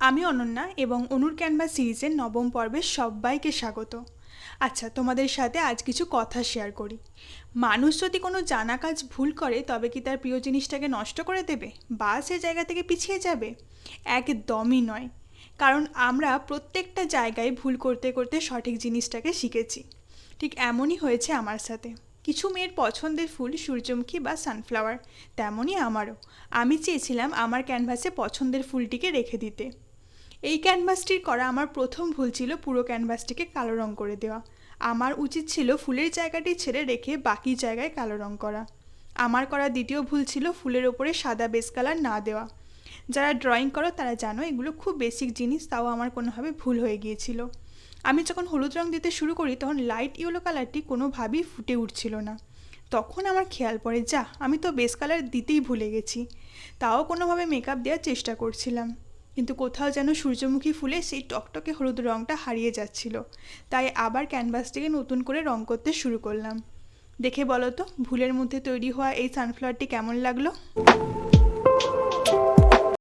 আমি অনন্যা এবং অনুর ক্যানভাস সিরিজের নবম পর্বের সবাইকে স্বাগত। আচ্ছা তোমাদের সাথে আজ কিছু কথা শেয়ার করি। মানুষ যদি কোনো জানা কাজ ভুল করে, তবে কি তার প্রিয় জিনিসটাকে নষ্ট করে দেবে? বা সে জায়গা থেকে পিছিয়ে যাবে? একদমই নয়। কারণ আমরা প্রত্যেকটা জায়গায় ভুল করতে করতে সঠিক জিনিসটাকে শিখেছি। ঠিক এমনই হয়েছে আমার সাথে। কিছু মেয়ের পছন্দের ফুল সূর্যমুখী বা সানফ্লাওয়ার তেমনই আমারও। আমি চেয়েছিলাম আমার ক্যানভাসে পছন্দের ফুলটিকে রেখে দিতে। এই ক্যানভাসটির করা আমার প্রথম ভুল ছিল পুরো ক্যানভাসটিকে কালো রং করে দেওয়া। আমার উচিত ছিল ফুলের জায়গাটি ছেড়ে রেখে বাকি জায়গায় কালো রং করা। আমার করা দ্বিতীয় ভুল ছিল ফুলের ওপরে সাদা বেস কালার না দেওয়া। যারা ড্রয়িং করো তারা জানো এগুলো খুব বেসিক জিনিস, তাও আমার কোনোভাবে ভুল হয়ে গিয়েছিল। আমি যখন হলুদ রং দিতে শুরু করি, তখন লাইট ইয়েলো কালারটি কোনোভাবেই ফুটে উঠছিল না। তখন আমার খেয়াল পড়ে, যা, আমি তো বেস কালার দিতেই ভুলে গেছি। তাও কোনোভাবে মেকআপ দেওয়ার চেষ্টা করছিলাম। কিন্তু কোথাও যেন সূর্যমুখী ফুলে সেই টকটকে হলুদ রঙটা হারিয়ে যাচ্ছিল। তাই আবার ক্যানভাসটিকে নতুন করে রং করতে শুরু করলাম। দেখে বলো তো, ভুলের মধ্যে তৈরি হওয়া এই সানফ্লাওয়ারটি কেমন লাগল?